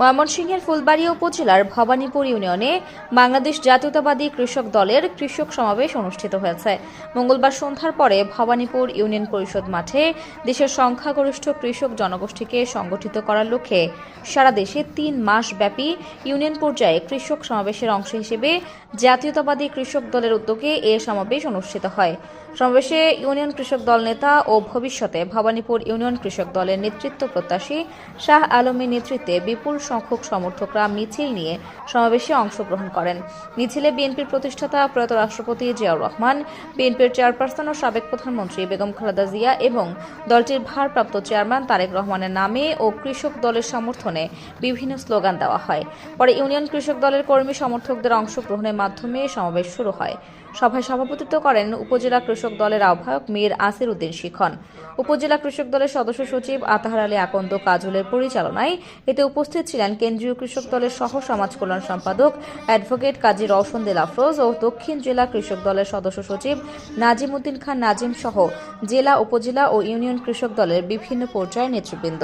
ময়মনসিংহের ফুলবাড়ী উপজেলার ভবানীপুর ইউনিয়নে বাংলাদেশ জাতীয়তাবাদী কৃষক দলের কৃষক সমাবেশ অনুষ্ঠিত হয়েছে। মঙ্গলবার সন্ধ্যার পরে ভবানীপুর ইউনিয়ন পরিষদ মাঠে দেশের সংখ্যাগরিষ্ঠ কৃষক জনগোষ্ঠীকে সংগঠিত করার লক্ষ্যে সারা দেশে তিন মাস ব্যাপী ইউনিয়ন পর্যায়ে কৃষক সমাবেশের অংশ হিসেবে জাতীয়তাবাদী কৃষক দলের উদ্যোগে এ সমাবেশ অনুষ্ঠিত হয়। সমাবেশে ইউনিয়ন কৃষক দল নেতা ও ভবিষ্যতে ভবানীপুর ইউনিয়ন কৃষক দলের নেতৃত্ব প্রত্যাশী শাহ আলমের নেতৃত্বে বিপুল সংখ্যক সমর্থকরা মিছিল নিয়ে সমাবেশে অংশগ্রহণ করেন। মিছিলে বিএনপির প্রতিষ্ঠাতা প্রয়াত রাষ্ট্রপতি জিয়াউর রহমান, বিএনপির চেয়ারপারসন ও সাবেক প্রধানমন্ত্রী বেগম খালেদা জিয়া এবং দলটির ভারপ্রাপ্ত চেয়ারম্যান তারেক রহমানের নামে ও কৃষক দলের সমর্থনে বিভিন্ন স্লোগান দেওয়া হয়। পরে ইউনিয়ন কৃষক দলের কর্মী সমর্থকদের অংশগ্রহণের মাধ্যমে সমাবেশ শুরু হয়। সভায় সভাপতিত্ব করেন উপজেলা কৃষক দলের আহ্বায়ক মীর আসির উদ্দিন শিখন। উপজেলা কৃষক দলের সদস্য সচিব আতাহার আলী আকন্দ কাজলের পরিচালনায় এতে উপস্থিত ছিলেন কেন্দ্রীয় কৃষক দলের সহ সমাজ কল্যাণ সম্পাদক অ্যাডভোকেট কাজী রওশন দিল আফরোজ ও দক্ষিণ জেলা কৃষক দলের সদস্য সচিব নাজিম উদ্দিন খান নাজিম সহ জেলা, উপজেলা ও ইউনিয়ন কৃষক দলের বিভিন্ন পর্যায়ের নেতৃবৃন্দ!